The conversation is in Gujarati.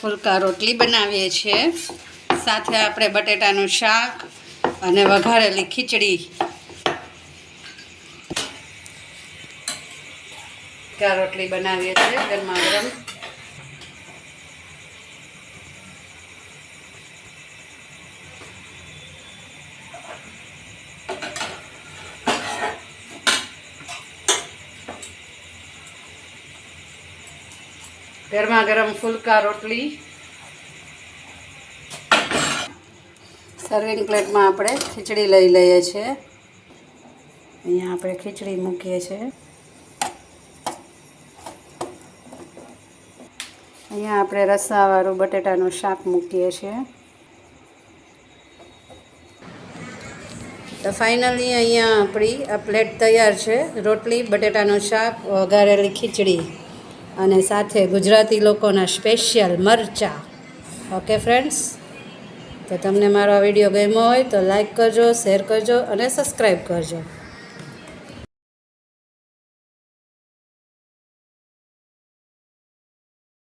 ફુલકા રોટલી બનાવીએ છીએ. સાથે આપણે બટેટાનું શાક અને વઘારેલી ખીચડી. રોટલી બનાવીએ છીએ ગરમા ગરમ. ગરમા ગરમ ફુલકા રોટલી. સર્વિંગ પ્લેટમાં આપણે ખીચડી લઈ લઈએ છીએ. અહીંયા આપણે ખીચડી મૂકીએ છીએ. અહીંયા આપણે રસાવાળું બટેટાનું શાક મૂકીએ છીએ. તો ફાઇનલી અહીંયા આપણી આ પ્લેટ તૈયાર છે. રોટલી, બટેટાનું શાક, વઘારેલી ખીચડી. અને સાથે ગુજરાતી લોકોના સ્પેશિયલ મરચાં. ઓકે ફ્રેન્ડ્સ તો તમને મારો આ વીડિયો ગમ્યો હોય તો લાઈક કરજો શેર કરજો અને સબસ્ક્રાઈબ કરજો.